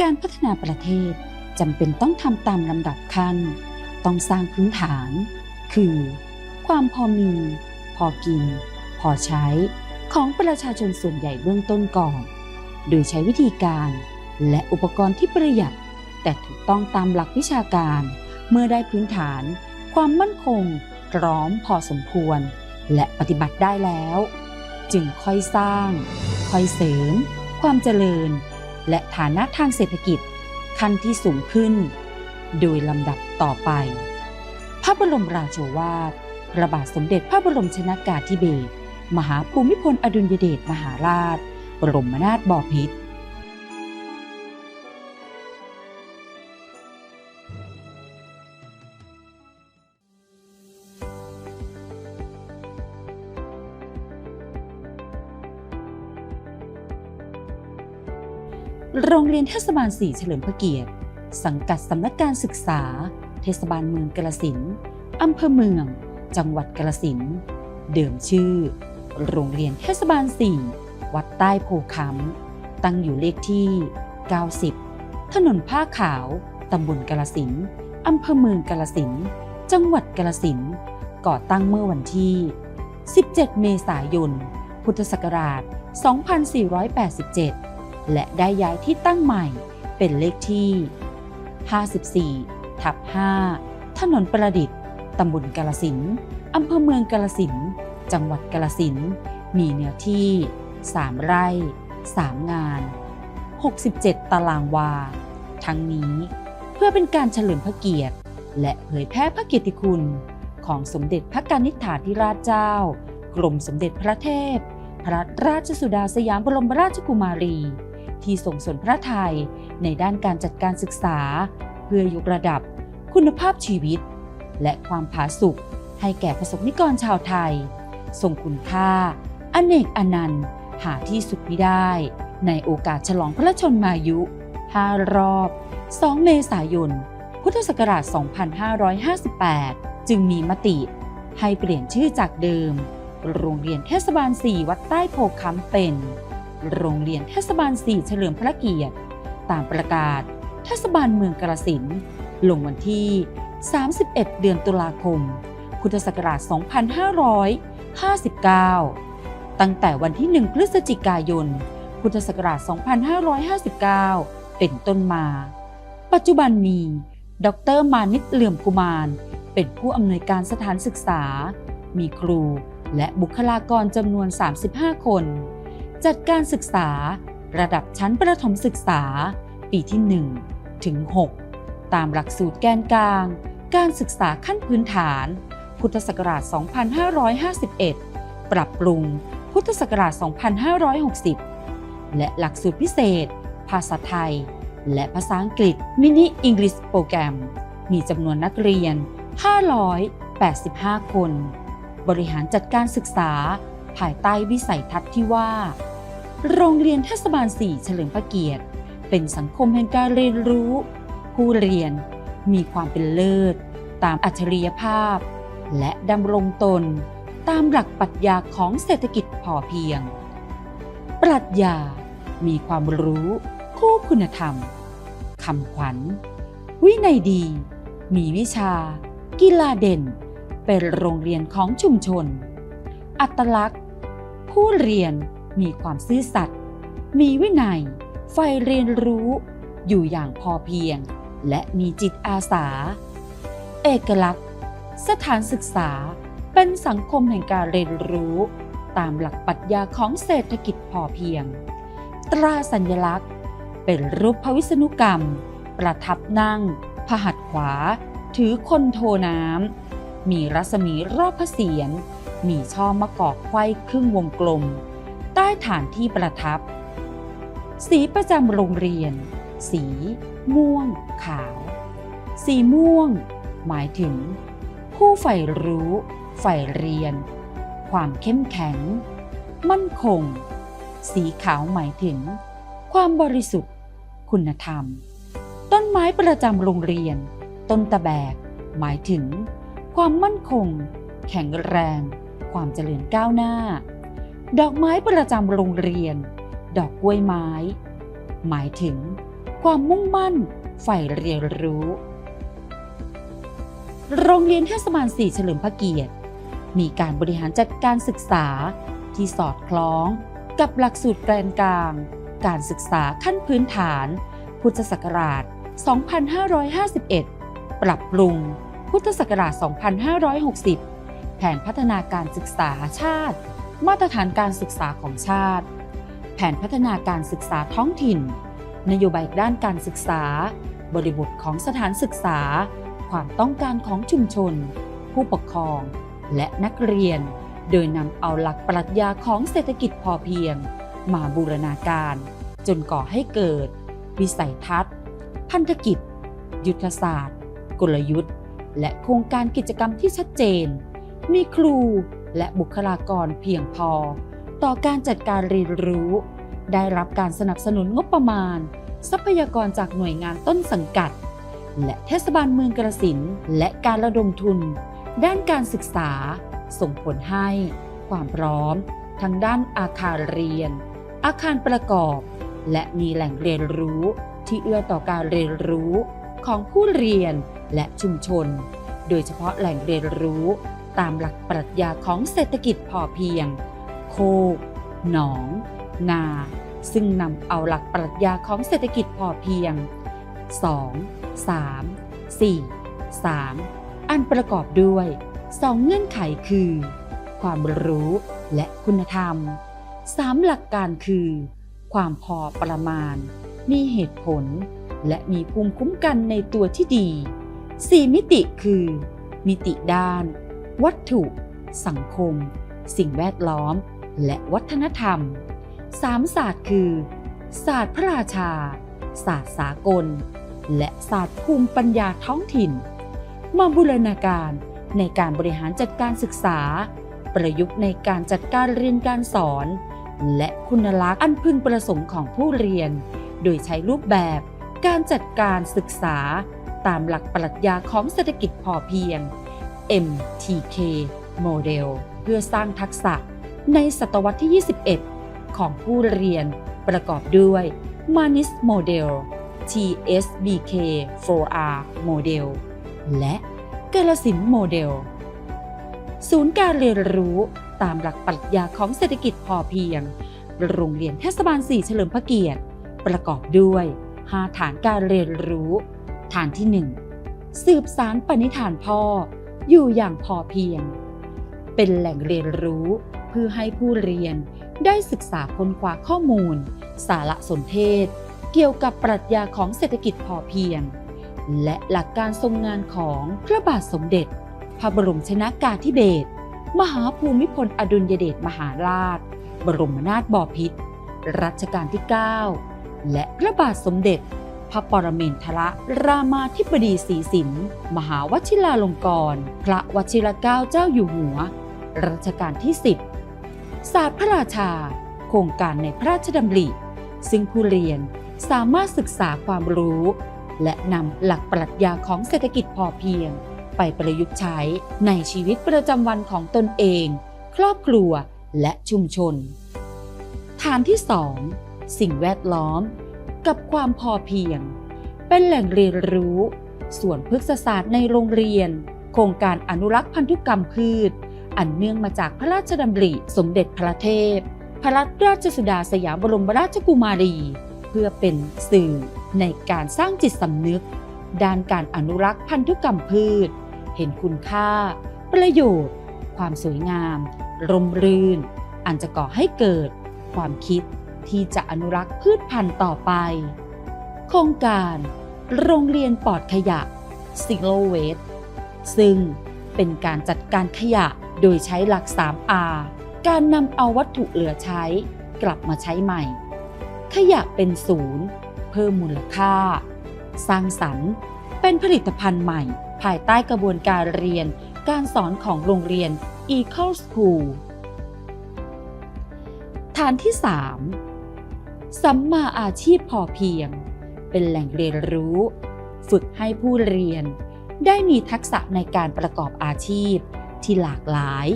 การพัฒนาประเทศจำเป็นต้องทำตามลำดับขั้น ต้องสร้างพื้นฐาน คือ ความพอมี พอกิน พอใช้ ของประชาชนส่วนใหญ่เบื้องต้นก่อน โดยใช้วิธีการและอุปกรณ์ที่ประหยัด แต่ถูกต้องตามหลักวิชาการ เมื่อได้พื้นฐาน ความมั่นคงพร้อมพอสมควร และปฏิบัติได้แล้ว จึงค่อยสร้าง ค่อยเสริม ความเจริญ และฐานะทางเศรษฐกิจขั้นที่สูงขึ้น โดยลำดับต่อไป พระบรมราโชวาทพระบาทสมเด็จพระบรมชนากาธิเบศรมหาภูมิพลอดุลยเดชมหาราช บรมนาถบพิตร รียนเทศบาล 4 เฉลิมพระเกียรติ สังกัดสำนักการศึกษา เทศบาลเมืองกาฬสินอำเภอเมือง จังหวัดกาฬสินเดิมชื่อ โรงเรียนเทศบาล 4 วัดใต้โพค้ำตั้งอยู่เลขที่ 90 ถนนผ้าขาวตำบลกาฬสินอำเภอเมืองกาฬสินจังหวัดกาฬสินก่อตั้งเมื่อวันที่ 17 เมษายน พุทธศักราช 2487 และได้ย้ายที่ตั้งใหม่เป็นเลขที่ 54 ทับ 5 ถนนประดิษฐ์ ตำบลกาลสิน อำเภอเมืองกาลสิน จังหวัดกาลสิน มีเนื้อที่ 3 ไร่ 3 งาน 67 ตารางวา ทั้งนี้เพื่อเป็นการเฉลิมพระเกียรติ และเผยแพร่พระเกียรติคุณ ของสมเด็จพระกนิษฐาธิราชเจ้า กรมสมเด็จพระเทพ พระราชสุดาสยามบรมราชกุมารี ที่ทรงสนพระไทยในด้านการจัดการศึกษา เพื่อยกระดับคุณภาพชีวิต และความผาสุกให้แก่ประสบนิกรชาวไทย ทรงคุณค่า อเนกอนันต์ หาที่สุดมิได้ ในโอกาสฉลองพระชนมายุ 5 รอบ 2 เมษายน พุทธศักราช 2558 จึงมีมติให้เปลี่ยนชื่อจากเดิม โรงเรียนเทศบาล 4 วัดใต้โพค้ำเป็น โรงเรียนเทศบาล 4 เฉลิมพระเกียรติ ตามประกาศเทศบาลเมืองกาฬสินลงวันที่ 31 เดือนตุลาคม พุทธศักราช 2559 ตั้งแต่วันที่ 1 พฤศจิกายน พุทธศักราช 2559 เป็นต้นมา ปัจจุบันมีดรมานิตเหลื่อมกุมารเป็นผู้อำนวยการสถานศึกษา มีครูและบุคลากรจำนวน 35 คน จัดการศึกษา ระดับชั้นประถมศึกษา ปีที่ 1 ถึง 6 ตามหลักสูตรแกนกลาง การศึกษาขั้นพื้นฐาน พุทธศักราช 2551 ปรับปรุง พุทธศักราช 2560 และหลักสูตรพิเศษ ภาษาไทย และภาษาอังกฤษมินิอังกฤษโปรแกรม มีจำนวนนักเรียน 585 คน บริหารจัดการศึกษาภายใต้วิสัยทัศน์ที่ว่า โรงเรียนเทศบาล 4 เฉลิมพระเกียรติ เป็นสังคมแห่งการเรียนรู้ ผู้เรียนมีความเป็นเลิศ ตามอัจฉริยภาพ และดำรงตน ตามหลักปรัชญาของเศรษฐกิจพอเพียง ปรัชญา มีความรู้คู่คุณธรรมคำขวัญ วินัยดี มีวิชา กีฬาเด่น เป็นโรงเรียนของชุมชน อัตลักษณ์ ผู้เรียน มีความซื่อสัตย์มีวินัยใฝ่เรียนรู้ อยู่อย่างพอเพียง และมีจิตอาสา เอกลักษณ์ สถานศึกษาเป็นสังคมแห่งการเรียนรู้ ตามหลักปรัชญาของเศรษฐกิจพอเพียง ตราสัญลักษณ์ เป็นรูปพระวิษณุกรรม ประทับนั่ง พหัตขวา ถือคนโทน้ำ มีรัศมีรอบพระเศียรมีช่อมะกอกไขว้ครึ่งวงกลม ใต้ฐานที่ประทับ สีประจำโรงเรียน สี ม่วง ขาว สีม่วง หมายถึง ผู้ใฝ่รู้ใฝ่เรียน ความเข้มแข็ง มั่นคง สีขาวหมายถึง ความบริสุทธิ์ คุณธรรม ต้นไม้ประจำโรงเรียน ต้นตะแบก หมายถึง ความมั่นคง แข็งแรง ความเจริญก้าวหน้า ดอกไม้ประจำโรงเรียน ดอกกล้วยไม้ หมายถึง ความมุ่งมั่นใฝ่เรียนรู้ โรงเรียนเทศบาล4เฉลิมพระเกียรติ มีการบริหารจัดการศึกษาที่สอดคล้องกับหลักสูตรแกนกลาง การศึกษาขั้นพื้นฐาน พุทธศักราช 2551 ปรับปรุง พุทธศักราช 2560 แผนพัฒนาการศึกษาชาติ มาตรฐานการศึกษาของชาติ แผนพัฒนาการศึกษาท้องถิ่น นโยบายด้านการศึกษา บริบทของสถานศึกษา ความต้องการของชุมชน ผู้ปกครอง และนักเรียน โดยนำเอาหลักปรัชญาของเศรษฐกิจพอเพียง มาบูรณาการ จนก่อให้เกิด วิสัยทัศน์ พันธกิจ ยุทธศาสตร์ กลยุทธ์ และโครงการกิจกรรมที่ชัดเจน มีครู และบุคลากรเพียงพอ ต่อการจัดการเรียนรู้ ได้รับการสนับสนุนงบประมาณ ทรัพยากรจากหน่วยงานต้นสังกัด และเทศบาลเมืองกระสินและการระดมทุน ด้านการศึกษา ส่งผลให้ ความพร้อมทั้งด้านอาคารเรียน อาคารประกอบ และมีแหล่งเรียนรู้ที่เอื้อต่อการเรียนรู้ของผู้เรียนและชุมชน โดยเฉพาะแหล่งเรียนรู้ ตามหลักปรัชญาของเศรษฐกิจพอเพียง โคก หนอง นา ซึ่งนำเอาหลักปรัชญาของเศรษฐกิจพอเพียง 2. 3. 4. 3. อันประกอบด้วย 2 เงื่อนไขคือ ความรู้และคุณธรรม 3. หลักการคือ ความพอประมาณ มีเหตุผล และมีภูมิคุ้มกันในตัวที่ดี 4 มิติคือ มิติด้าน วัตถุ สังคม สิ่งแวดล้อม และวัฒนธรรมสามศาสตร์คือ ศาสตร์พระราชา ศาสตร์สากล และศาสตร์ภูมิปัญญาท้องถิ่น มาบูรณาการในการบริหารจัดการศึกษา ประยุกต์ในการจัดการเรียนการสอน และคุณลักษณ์อันพึงประสงค์ของผู้เรียน โดยใช้รูปแบบการจัดการศึกษา ตามหลักปรัชญาของเศรษฐกิจพอเพียง MTK โมเดลเพื่อสร้างทักษะในศตวรรษที่ 21 ของผู้เรียนประกอบด้วย Manis โมเดล TSBK 4R โมเดลและกาลสินโมเดล ศูนย์การเรียนรู้ตามหลักปรัชญาของเศรษฐกิจพอเพียง โรงเรียนเทศบาล 4 เฉลิมพระเกียรติ ประกอบด้วย 5 ฐานการเรียนรู้ ฐานที่ 1 สืบสารปณิธานพ่อ อยู่อย่างพอเพียง เป็นแหล่งเรียนรู้เพื่อให้ผู้เรียนได้ศึกษาค้นคว้าข้อมูล สารสนเทศ เกี่ยวกับปรัชญาของเศรษฐกิจพอเพียง และหลักการทรงงานของพระบาทสมเด็จ พระบรมชนากาธิเบศรมหาภูมิพลอดุลยเดชมหาราช บรมนาถบพิตรรัชกาลที่ 9 และพระบาทสมเด็จ พระปรเมนทรรามาธิบดีศรีสินมหาวชิราลงกรณพระวชิรเกล้าเจ้าอยู่หัว รัชกาลที่ 10 ศาสตร์พระราชา โครงการในพระราชดำริ ซึ่งผู้เรียนสามารถศึกษาความรู้ และนำหลักปรัชญาของเศรษฐกิจพอเพียง ไปประยุกต์ใช้ในชีวิตประจำวันของตนเอง ครอบครัวและชุมชน ฐานที่ 2 สิ่งแวดล้อม กับความพอเพียง เป็นแหล่งเรียนรู้ส่วนพฤกษศาสตร์ในโรงเรียน โครงการอนุรักษ์พันธุกรรมพืช อันเนื่องมาจากพระราชดำริสมเด็จพระเทพ พระราชสุดาสยามบรมราชกุมารี เพื่อเป็นสื่อในการสร้างจิตสำนึก ด้านการอนุรักษ์พันธุกรรมพืช เห็นคุณค่า ประโยชน์ ความสวยงาม รมรื่น อันจะก่อให้เกิด ความคิด ที่จะอนุรักษ์พืชพันธุ์ต่อไป โครงการ โรงเรียนปลอดขยะ Zero Waste ซึ่งเป็นการจัดการขยะโดยใช้หลัก 3R การนำเอาวัตถุเหลือใช้กลับมาใช้ใหม่ ขยะเป็นศูนย์ เพิ่มมูลค่า สร้างสรรค์ เป็นผลิตภัณฑ์ใหม่ ภายใต้กระบวนการเรียน การสอนของโรงเรียน Eco School ฐานที่ 3. สัมมาอาชีพพอเพียง เป็นแหล่งเรียนรู้ ฝึกให้ผู้เรียน ได้มีทักษะในการประกอบอาชีพที่หลากหลาย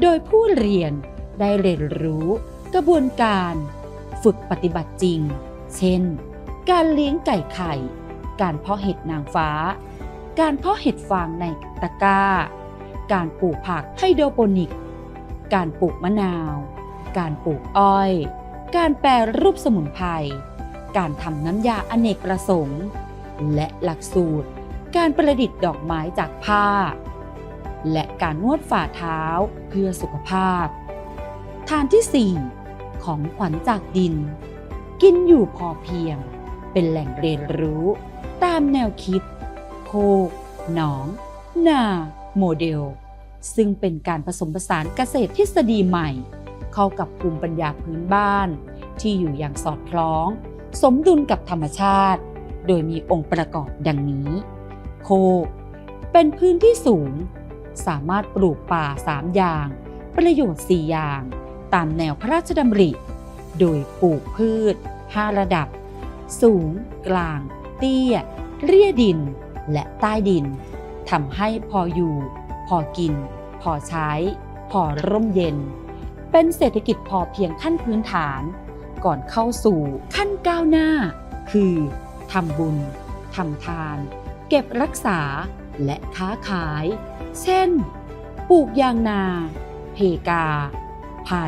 โดยผู้เรียนได้เรียนรู้ กระบวนการ ฝึกปฏิบัติจริง เช่น การเลี้ยงไก่ไข่ การเพาะเห็ดนางฟ้า การเพาะเห็ดฟางในตะกร้า การปลูกผักไฮโดรโปนิก การปลูกมะนาว การปลูกอ้อย การแปรรูปสมุนไพร การทำน้ำยาอเนกประสงค์ และหลักสูตร การประดิษฐ์ดอกไม้จากผ้า และการนวดฝ่าเท้าเพื่อสุขภาพ ทานที่ 4 ของขวัญจากดิน กินอยู่พอเพียง เป็นแหล่งเรียนรู้ ตามแนวคิด โคกหนอง นา โมเดล ซึ่งเป็นการผสมผสานเกษตรทฤษฎีใหม่ เข้ากับภูมิปัญญาพื้นบ้าน ที่อยู่อย่างสอดคล้อง สมดุลกับธรรมชาติ โดยมีองค์ประกอบดังนี้ โคกเป็นพื้นที่สูง สามารถปลูกป่า 3 อย่าง ประโยชน์ 4 อย่าง ตามแนวพระราชดำริ โดยปลูกพืช 5 ระดับ สูง กลาง เตี้ย เรียดิน และใต้ดินทำให้พออยู่ พอกิน พอใช้ พอร่มเย็น เป็นเศรษฐกิจพอเพียงขั้นพื้นฐาน ก่อนเข้าสู่ขั้นก้าวหน้า คือทำบุญทำทาน เก็บรักษาและค้าขาย เช่น ปลูกยางนา เพกา ไผ่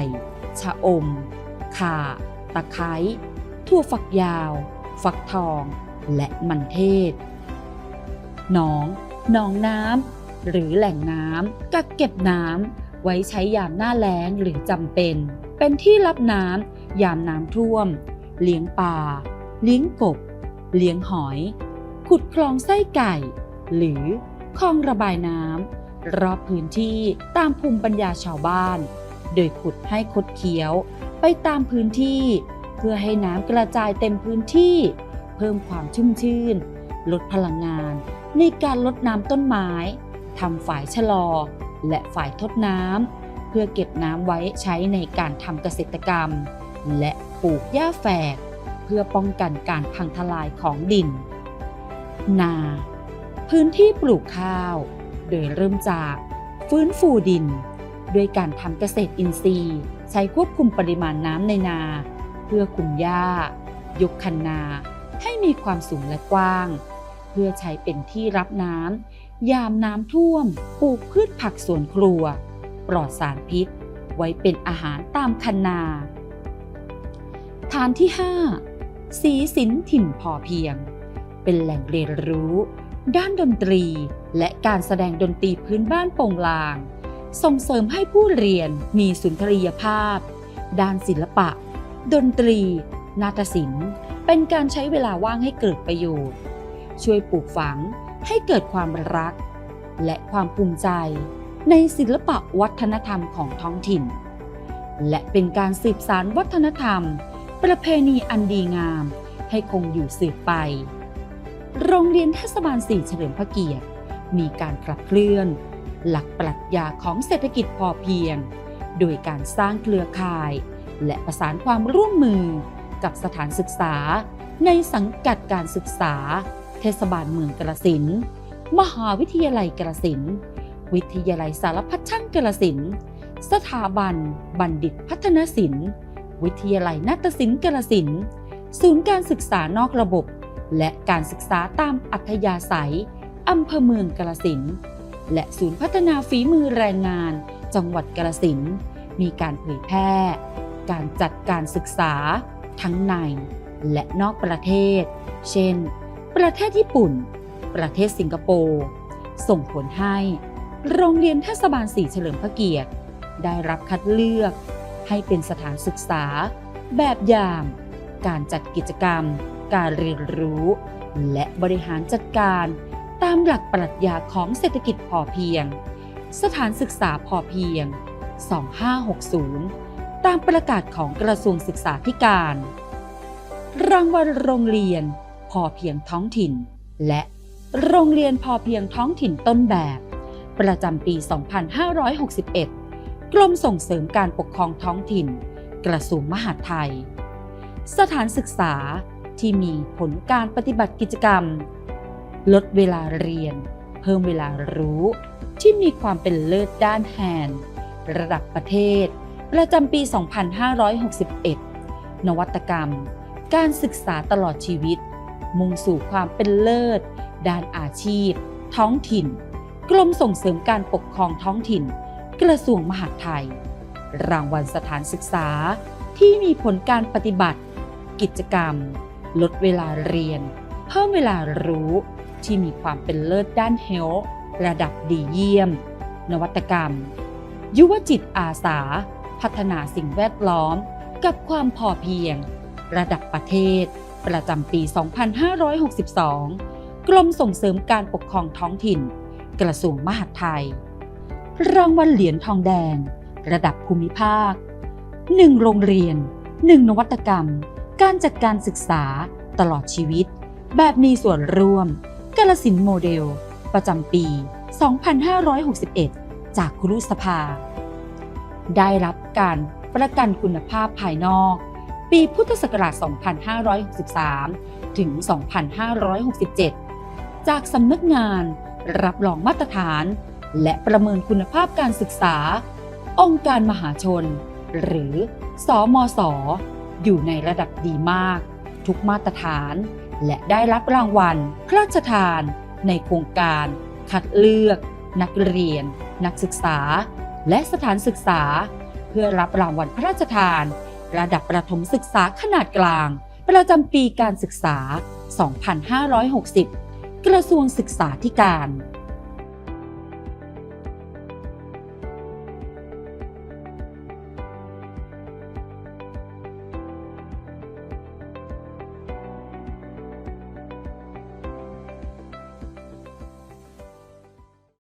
ชะอม ข่า ตะไคร้ถั่วฝักยาว ฝักทอง และมันเทศ หนอง หนองน้ำ หรือแหล่งน้ำกักเก็บน้ำ ไว้ใช้ยามหน้าแล้งหรือจำเป็น เป็นที่รับน้ำยามน้ำท่วม เลี้ยงปลาเลี้ยงกบ เลี้ยงหอย ขุดคลองไส้ไก่ หรือคลองระบายน้ำรอบพื้นที่ตามภูมิปัญญาชาวบ้าน โดยขุดให้คดเคี้ยวไปตามพื้นที่ เพื่อให้น้ำกระจายเต็มพื้นที่ เพิ่มความชุ่มชื่น ลดพลังงาน ในการลดน้ำต้นไม้ทำฝายชะลอ และฝ่ายทดน้ำเพื่อเก็บน้ำไว้ใช้ในการทำเกษตรกรรม และปลูกหญ้าแฝก เพื่อป้องกันการพังทลายของดิน นา พื้นที่ปลูกข้าว โดยเริ่มจากฟื้นฟูดิน ด้วยการทำเกษตรอินทรีย์ ใช้ควบคุมปริมาณน้ำในนา เพื่อคุมหญ้ายกคันนาให้มีความสูงและกว้าง เพื่อใช้เป็นที่รับน้ำ ยามน้ำท่วม ปลูกพืชผักสวนครัว ปลอดสารพิษ ไว้เป็นอาหารตามคันนา ฐานที่ 5 สีสินถิ่นพอเพียง เป็นแหล่งเรียนรู้ ด้านดนตรีและการแสดงดนตรีพื้นบ้านโป่งลาง ส่งเสริมให้ผู้เรียนมีสุนทรียภาพ ด้านศิลปะ ดนตรี นาฏศิลป์ เป็นการใช้เวลาว่างให้เกิดประโยชน์ ช่วยปลูกฝัง ให้เกิดความรัก และความภูมิใจในศิลปะวัฒนธรรมของท้องถิ่น และเป็นการสืบสานวัฒนธรรม ประเพณีอันดีงาม ให้คงอยู่สืบไป โรงเรียนเทศบาลสี่เฉลิมพระเกียรติ มีการขับเคลื่อน หลักปรัชญาของเศรษฐกิจพอเพียง โดยการสร้างเครือข่าย และประสานความร่วมมือกับสถานศึกษาในสังกัดการศึกษา เทศบาลเมืองกระสินมหาวิทยาลัยกระสินวิทยาลัยสารพัดช่างกระสินสถาบัน บัณฑิตพัฒนศิลป์ วิทยาลัยนาฏศิลป์กระสินศูนย์การศึกษานอกระบบ และการศึกษาตามอัธยาศัยอำเภอเมืองกระสินและศูนย์พัฒนาฝีมือแรงงาน จังหวัดกระสินมีการเผยแพร่ การจัดการศึกษา ทั้งใน และนอกประเทศ เช่น ประเทศญี่ปุ่น ประเทศสิงคโปร์ส่งผลให้โรงเรียนเทศบาลสีเฉลิมพระเกียรติ ได้รับคัดเลือกให้เป็นสถานศึกษา แบบอย่าง การจัดกิจกรรม การเรียนรู้ และบริหารจัดการ ตามหลักปรัชญาของเศรษฐกิจพอเพียง สถานศึกษาพอเพียง 2560 ตามประกาศของกระทรวงศึกษาธิการ รางวัลโรงเรียน พอเพียงท้องถิ่น และโรงเรียนพอเพียงท้องถิ่นต้นแบบ ประจำปี 2561 กรมส่งเสริมการปกครองท้องถิ่น กระทรวงมหาดไทย สถานศึกษาที่มีผลการปฏิบัติกิจกรรม ลดเวลาเรียน เพิ่มเวลารู้ที่มีความเป็นเลิศด้านแฮนด์ระดับประเทศ ประจำปี 2561 นวัตกรรม การศึกษาตลอดชีวิต มุ่งสู่ความเป็นเลิศ ด้านอาชีพ ท้องถิ่น กรมส่งเสริมการปกครองท้องถิ่น กระทรวงมหาดไทย รางวัลสถานศึกษาที่มีผลการปฏิบัติ กิจกรรม ลดเวลาเรียน เพิ่มเวลารู้ที่มีความเป็นเลิศด้านเฮลระดับดีเยี่ยม นวัตกรรม ยุวจิตอาสา พัฒนาสิ่งแวดล้อม กับความพอเพียง ระดับประเทศ ประจำปี 2562 กรมส่งเสริมการปกครองท้องถิ่น กระทรวงมหาดไทย รางวัลเหรียญทองแดง ระดับภูมิภาค 1 โรงเรียน 1 นวัตกรรม การจัดการศึกษาตลอดชีวิต แบบมีส่วนร่วมกาลสินธุ์โมเดล ประจำปี 2561 จากครุสภา ได้รับการประกันคุณภาพภายนอก ปีพุทธศักราช 2563 ถึง 2567 จากสำนักงานรับรองมาตรฐาน และประเมินคุณภาพการศึกษา องค์การมหาชน หรือสอมสอยู่ในระดับดีมาก ทุกมาตรฐาน และได้รับรางวัลพระราชทานในโครงการ คัดเลือก นักเรียน นักศึกษา และสถานศึกษา เพื่อรับรางวัลพระราชทาน ระดับประถมศึกษาขนาดกลาง ประจำปีการศึกษา 2560 กระทรวงศึกษาธิการ